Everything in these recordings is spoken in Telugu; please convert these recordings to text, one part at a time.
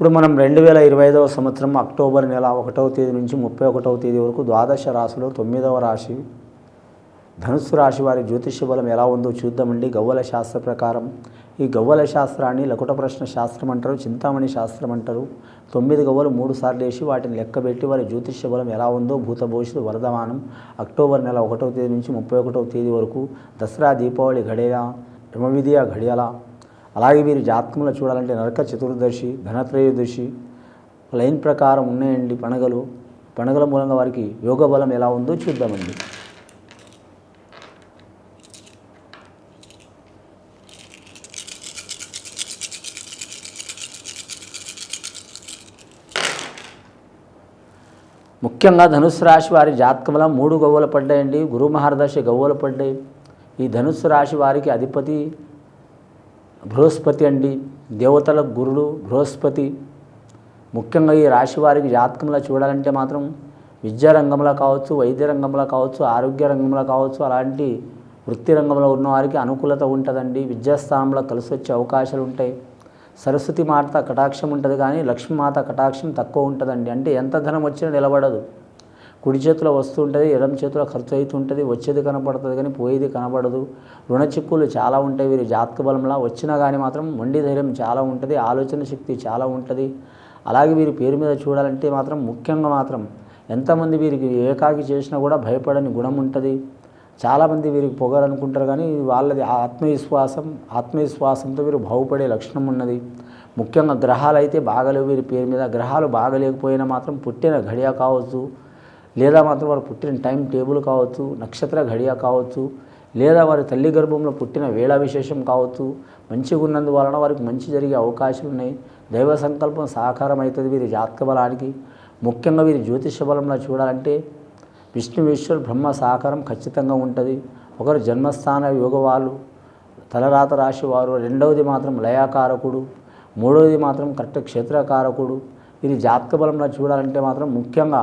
ఇప్పుడు మనం రెండు వేల ఇరవై ఐదవ సంవత్సరం అక్టోబర్ నెల ఒకటవ తేదీ నుంచి ముప్పై ఒకటవ తేదీ వరకు ద్వాదశ రాశిలో తొమ్మిదవ రాశి ధనుస్సు రాశి వారి జ్యోతిష్య బలం ఎలా ఉందో చూద్దామండి. గవ్వల శాస్త్ర ప్రకారం ఈ గవ్వల శాస్త్రాన్ని లకుట ప్రశ్న శాస్త్రం అంటారు చింతామణి శాస్త్రం అంటారు. తొమ్మిది గవ్వలు మూడు సార్లు వేసి వాటిని లెక్కబెట్టి వారి జ్యోతిష్య బలం ఎలా ఉందో భూత భవిష్యత్తు వరదమానం అక్టోబర్ నెల ఒకటవ తేదీ నుంచి ముప్పై ఒకటవ తేదీ వరకు దసరా దీపావళి గడియల యమవిధియ ఘడియల అలాగే వీరి జాతకంలో చూడాలంటే నరక చతుర్దశి ధనత్రయోదశి లైన్ ప్రకారం ఉన్నాయండి పండుగలు పండుగల మూలంగా వారికి యోగ బలం ఎలా ఉందో చూద్దామండి. ముఖ్యంగా ధనుసు రాశి వారి జాతకంలో మూడు గవ్వలు పడ్డాయండి. గురు మహర్దశ గవ్వలు పడ్డాయి. ఈ ధనుసు రాశి వారికి అధిపతి బృహస్పతి అండి. దేవతల గురుడు బృహస్పతి. ముఖ్యంగా ఈ రాశి వారికి జాతకంలో చూడాలంటే మాత్రం విద్యా రంగంలో కావచ్చు వైద్య రంగంలో కావచ్చు ఆరోగ్య రంగంలో కావచ్చు అలాంటి వృత్తి రంగంలో ఉన్నవారికి అనుకూలత ఉంటుందండి. విద్యాస్థానంలో కలిసి వచ్చే అవకాశాలు ఉంటాయి. సరస్వతి మాత కటాక్షం ఉంటుంది కానీ లక్ష్మీమాత కటాక్షం తక్కువ ఉంటుందండి. అంటే ఎంత ధనం వచ్చినా నిలబడదు. కుడి చేతిలో వస్తుంటుంది ఎడమ చేతిలో ఖర్చు అవుతుంటుంది వచ్చేది కనపడుతుంది కానీ పోయేది కనబడదు రుణ చిక్కులు చాలా ఉంటాయి వీరి జాతక బలంలా. వచ్చినా కానీ మాత్రం మొండి ధైర్యం చాలా ఉంటుంది ఆలోచన శక్తి చాలా ఉంటుంది. అలాగే వీరి పేరు మీద చూడాలంటే మాత్రం ముఖ్యంగా మాత్రం ఎంతమంది వీరికి ఏకాకి చేసినా కూడా భయపడని గుణం ఉంటుంది. చాలామంది వీరికి పొగరనుకుంటారు కానీ వాళ్ళది ఆత్మవిశ్వాసం ఆత్మవిశ్వాసంతో వీరు బాగుపడే లక్షణం ఉన్నది. ముఖ్యంగా గ్రహాలు అయితే బాగలేవు వీరి పేరు మీద. గ్రహాలు బాగలేకపోయినా మాత్రం పుట్టిన ఘడియ కావచ్చు లేదా మాత్రం వారు పుట్టిన టైం టేబుల్ కావచ్చు నక్షత్ర ఘడియ కావచ్చు లేదా వారి తల్లి గర్భంలో పుట్టిన వేళ విశేషం కావచ్చు మంచిగా ఉన్నందు వలన వారికి మంచి జరిగే అవకాశాలు ఉన్నాయి దైవ సంకల్పం సహకారం అవుతుంది వీరి జాతక బలానికి. ముఖ్యంగా వీరి జ్యోతిష బలంలో చూడాలంటే విష్ణు బ్రహ్మ సహకారం ఖచ్చితంగా ఉంటుంది. ఒకరు జన్మస్థాన యోగ వాళ్ళు తలరాత రాశి వారు రెండవది మాత్రం లయాకారకుడు మూడవది మాత్రం కరెక్ట్ క్షేత్రకారకుడు. వీరి జాతక బలంలో చూడాలంటే మాత్రం ముఖ్యంగా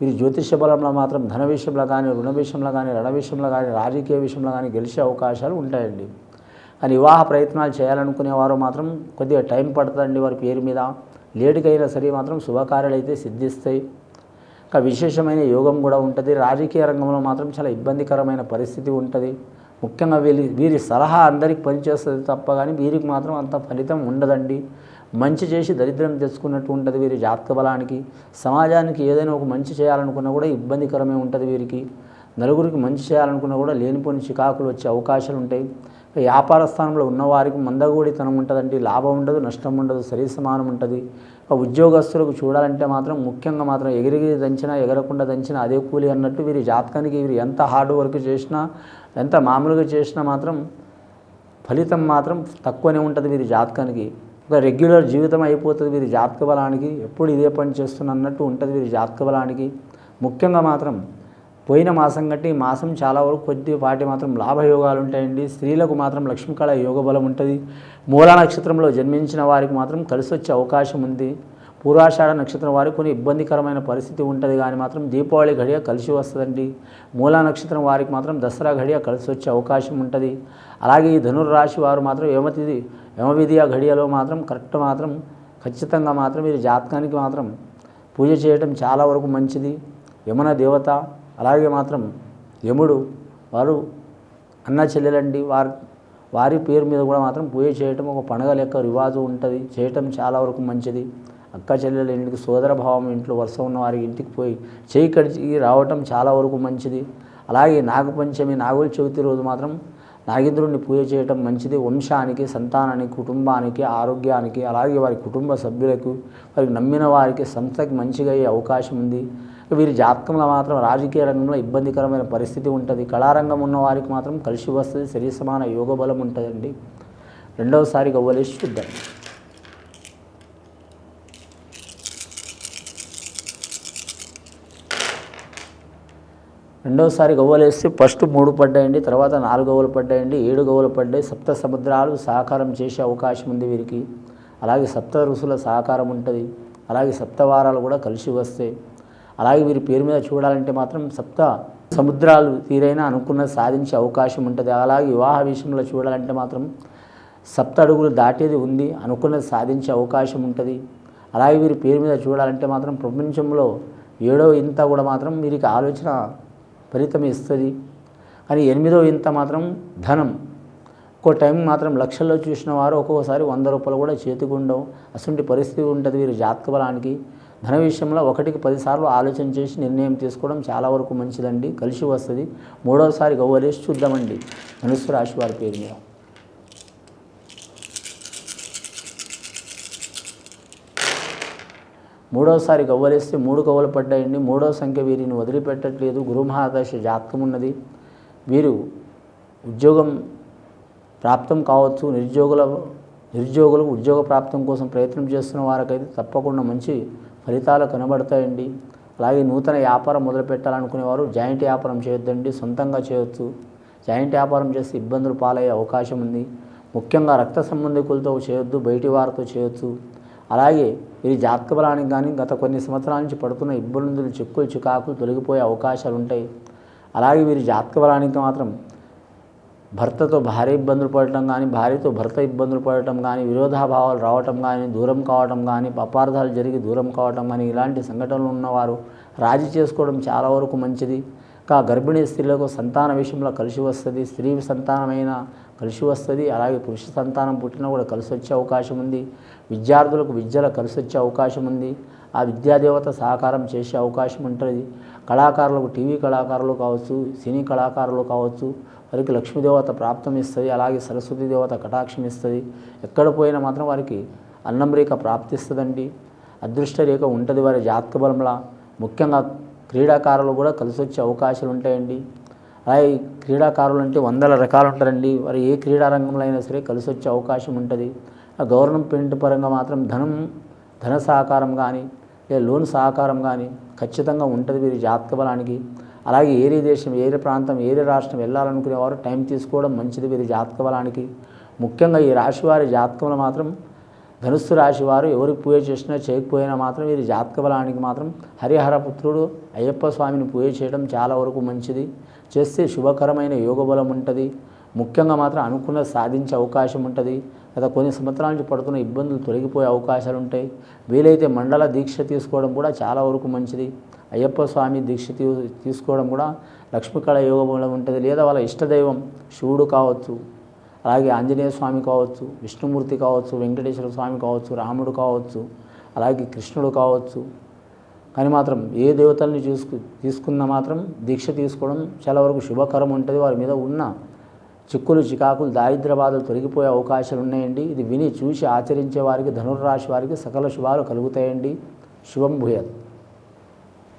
మీరు జ్యోతిష బలంలో మాత్రం ధన విషయంలో కానీ రుణ విషయంలో కానీ రణ విషయంలో కానీ రాజకీయ విషయంలో కానీ గెలిచే అవకాశాలు ఉంటాయండి. కానీ వివాహ ప్రయత్నాలు చేయాలనుకునేవారు మాత్రం కొద్దిగా టైం పడుతుందండి వారి పేరు మీద. లేటుగా అయినా సరే మాత్రం శుభకార్యాలు అయితే సిద్ధిస్తాయి. ఇంకా విశేషమైన యోగం కూడా ఉంటుంది. రాజకీయ రంగంలో మాత్రం చాలా ఇబ్బందికరమైన పరిస్థితి ఉంటుంది. ముఖ్యంగా వీరి వీరి సలహా అందరికి పనిచేస్తుంది తప్ప కానీ వీరికి మాత్రం అంత ఫలితం ఉండదండి. మంచి చేసి దరిద్రం తెచ్చుకున్నట్టు ఉంటుంది వీరి జాతక బలానికి. సమాజానికి ఏదైనా ఒక మంచి చేయాలనుకున్నా కూడా ఇబ్బందికరమే ఉంటుంది వీరికి. నలుగురికి మంచి చేయాలనుకున్నా కూడా లేనిపోని చికాకులు వచ్చే అవకాశాలు ఉంటాయి. వ్యాపార స్థానంలో ఉన్నవారికి మందగూడితనం ఉంటుందండి. లాభం ఉండదు నష్టం ఉండదు సరి సమానం ఉంటుంది. ఉద్యోగస్తులకు చూడాలంటే మాత్రం ముఖ్యంగా మాత్రం ఎగిరిగిరి దంచినా ఎగరకుండా దంచినా అదే కూలి అన్నట్టు వీరి జాతకానికి వీరు ఎంత హార్డ్ వర్క్ చేసినా ఎంత మామూలుగా చేసినా మాత్రం ఫలితం మాత్రం తక్కువనే ఉంటుంది వీరి జాతకానికి. ఒక రెగ్యులర్ జీవితం అయిపోతుంది వీరి జాతక బలానికి. ఎప్పుడు ఇదే పని చేస్తున్న అన్నట్టు ఉంటుంది వీరి జాతక బలానికి. ముఖ్యంగా మాత్రం పోయిన మాసం కంటే ఈ మాసం చాలా వరకు కొద్దిపాటి మాత్రం లాభయోగాలు ఉంటాయండి. స్త్రీలకు మాత్రం లక్ష్మీకళ యోగ బలం ఉంటుంది. మూలా నక్షత్రంలో జన్మించిన వారికి మాత్రం కలిసి వచ్చే అవకాశం ఉంది. పూర్వాషాఢ నక్షత్రం వారికి కొన్ని ఇబ్బందికరమైన పరిస్థితి ఉంటుంది కానీ మాత్రం దీపావళి ఘడియ కలిసి వస్తుందండి. మూలా నక్షత్రం వారికి మాత్రం దసరా ఘడియ కలిసి వచ్చే అవకాశం ఉంటుంది. అలాగే ఈ ధనుర్రాశి వారు మాత్రం యమతిథి యమవిధియ ఘడియలో మాత్రం కరెక్ట్ మాత్రం ఖచ్చితంగా మాత్రం మీరు జాతకానికి మాత్రం పూజ చేయడం చాలా వరకు మంచిది. యమున దేవత అలాగే మాత్రం యముడు వారు అన్న చెల్లెలండి. వారి వారి పేరు మీద కూడా మాత్రం పూజ చేయటం ఒక పండగ లెక్క రివాజు ఉంటుంది. చేయటం చాలా వరకు మంచిది. అక్క చెల్లెల ఇంటికి సోదరభావం ఇంట్లో వరుస ఉన్న వారి ఇంటికి పోయి చేయి కడిచి రావటం చాలా వరకు మంచిది. అలాగే నాగపంచమి నాగుల చవితి రోజు మాత్రం నాగేంద్రుడిని పూజ చేయటం మంచిది. వంశానికి సంతానానికి కుటుంబానికి ఆరోగ్యానికి అలాగే వారి కుటుంబ సభ్యులకు వారికి నమ్మిన వారికి సంస్థకి మంచిగా అయ్యే అవకాశం ఉంది. వీరి జాతకంలో మాత్రం రాజకీయ రంగంలో ఇబ్బందికరమైన పరిస్థితి ఉంటుంది. కళారంగం ఉన్న వారికి మాత్రం కలిసి వస్తుంది. శరీర సమాన యోగ బలం ఉంటుందండి. రెండవసారి గవ్వలేసి చూద్దాం. రెండవసారి గవ్వలేస్తే ఫస్ట్ మూడు పడ్డాయండి తర్వాత నాలుగు గవ్వలు పడ్డాయండి ఏడు గవ్వలు పడ్డాయి. సప్త సముద్రాలు సహకారం చేసే అవకాశం ఉంది వీరికి. అలాగే సప్త ఋషుల సహకారం ఉంటుంది. అలాగే సప్తవారాలు కూడా కలిసి వస్తాయి అలాగే వీరి పేరు మీద చూడాలంటే మాత్రం సప్త సముద్రాలు తీరైనా అనుకున్నది సాధించే అవకాశం ఉంటుంది. అలాగే వివాహ విషయంలో చూడాలంటే మాత్రం సప్త అడుగులు దాటేది ఉంది అనుకున్నది సాధించే అవకాశం ఉంటుంది. అలాగే వీరి పేరు మీద చూడాలంటే మాత్రం ప్రపంచంలో ఏడో ఇంత కూడా మాత్రం వీరికి ఆలోచన ఫలితం ఇస్తుంది. కానీ ఎనిమిదో ఇంత మాత్రం ధనం. ఒక్కో టైం మాత్రం లక్షల్లో చూసిన వారు ఒక్కొక్కసారి వంద రూపాయలు కూడా చేతికి ఉండవు. అటువంటి పరిస్థితి ఉంటుంది వీరి జాతక బలానికి. ధన విషయంలో ఒకటికి పదిసార్లు ఆలోచన చేసి నిర్ణయం తీసుకోవడం చాలా వరకు మంచిదండి. కలిసి వస్తుంది. మూడోసారి గవ్వలేసి చూద్దామండి. ధనుస్సు రాశి వారి పేరు మీద. మూడోసారి గవ్వలేస్తే మూడు గవ్వలు పడ్డాయండి. మూడో సంఖ్య వీరిని వదిలిపెట్టట్లేదు. గురుమహాదశ జాతకం ఉన్నది. వీరు ఉద్యోగం ప్రాప్తం కావచ్చు. నిరుద్యోగుల నిరుద్యోగులు ఉద్యోగ ప్రాప్తం కోసం ప్రయత్నం చేస్తున్న వారికైతే తప్పకుండా మంచి ఫలితాలు కనబడతాయండి. అలాగే నూతన వ్యాపారం మొదలు పెట్టాలనుకునేవారు జాయింట్ వ్యాపారం చేయొద్దండి. సొంతంగా చేయొచ్చు. జాయింట్ వ్యాపారం చేస్తే ఇబ్బందులు పాలయ్యే అవకాశం ఉంది. ముఖ్యంగా రక్త సంబంధికులతో చేయొద్దు. బయటి వారితో చేయొచ్చు. అలాగే ఇది జాతక బలానికి కానీ గత కొన్ని సంవత్సరాల నుంచి పడుతున్న ఇబ్బందులు చిక్కులు చికాకులు తొలగిపోయే అవకాశాలు ఉంటాయి. అలాగే వీరి జాతక బలానికి మాత్రం భర్తతో భార్య ఇబ్బందులు పడటం కానీ భార్యతో భర్త ఇబ్బందులు పడటం కానీ విరోధాభావాలు రావటం కానీ దూరం కావటం కానీ అపార్థాలు జరిగి దూరం కావటం కానీ ఇలాంటి సంఘటనలు ఉన్నవారు రాజీ చేసుకోవడం చాలా వరకు మంచిది. ఇంకా గర్భిణీ స్త్రీలకు సంతాన విషయంలో కలిసి వస్తుంది స్త్రీ సంతానమైన కలిసి వస్తుంది అలాగే పురుష సంతానం పుట్టినా కూడా కలిసి వచ్చే అవకాశం ఉంది. విద్యార్థులకు విద్యలో కలిసి వచ్చే అవకాశం ఉంది. ఆ విద్యాదేవత సహకారం చేసే అవకాశం ఉంటుంది. కళాకారులకు టీవీ కళాకారులు కావచ్చు సినీ కళాకారులు కావచ్చు వారికి లక్ష్మీదేవత ప్రాప్తం ఇస్తుంది అలాగే సరస్వతి దేవత కటాక్షం ఇస్తుంది. ఎక్కడ పోయినా మాత్రం వారికి అన్నం రేఖ ప్రాప్తిస్తుందండి. అదృష్ట రేఖ ఉంటుంది వారి జాతక బలంలా. ముఖ్యంగా క్రీడాకారులు కూడా కలిసి వచ్చే అవకాశాలు ఉంటాయండి. అలాగే క్రీడాకారులు అంటే వందల రకాలు ఉంటారండి. వారు ఏ క్రీడా రంగంలో అయినా సరే కలిసి వచ్చే అవకాశం ఉంటుంది. ఆ గవర్నమెంట్ పరంగా మాత్రం ధనం ధన సహకారం కానీ లేదా లోన్ సహకారం కానీ ఖచ్చితంగా ఉంటుంది వీరి జాతక బలానికి. అలాగే ఏరే దేశం ఏరే ప్రాంతం ఏరే రాష్ట్రం వెళ్ళాలనుకునేవారు టైం తీసుకోవడం మంచిది వీరి జాతక బలానికి. ముఖ్యంగా ఈ రాశి వారి జాతకంలో మాత్రం ధనుస్సు రాశి వారు ఎవరికి పూజ చేసినా చేయకపోయినా మాత్రం వీరి జాతక బలానికి మాత్రం హరిహర పుత్రుడు అయ్యప్ప స్వామిని పూజ చేయడం చాలా వరకు మంచిది. చేస్తే శుభకరమైన యోగ బలం ఉంటుంది. ముఖ్యంగా మాత్రం అనుకున్న సాధించే అవకాశం ఉంటుంది. గత కొన్ని సంవత్సరాల నుంచి పడుతున్న ఇబ్బందులు తొలగిపోయే అవకాశాలు ఉంటాయి. వీలైతే మండల దీక్ష తీసుకోవడం కూడా చాలా వరకు మంచిది. అయ్యప్ప స్వామి దీక్ష తీ తీసుకోవడం కూడా లక్ష్మీకళ యోగ బలం ఉంటుంది. లేదా వాళ్ళ ఇష్టదైవం శివుడు కావచ్చు అలాగే ఆంజనేయ స్వామి కావచ్చు విష్ణుమూర్తి కావచ్చు వెంకటేశ్వర స్వామి కావచ్చు రాముడు కావచ్చు అలాగే కృష్ణుడు కావచ్చు. కానీ మాత్రం ఏ దేవతల్ని చూసుకు తీసుకున్నా మాత్రం దీక్ష తీసుకోవడం చాలా వరకు శుభకరం ఉంటుంది వారి మీద ఉన్న చిక్కులు చికాకులు దారిద్ర బాధలు తొలగిపోయే అవకాశాలు ఉన్నాయండి. ఇది విని చూసి ఆచరించే వారికి ధనుర్రాశి వారికి సకల శుభాలు కలుగుతాయండి. శుభం భూయత్.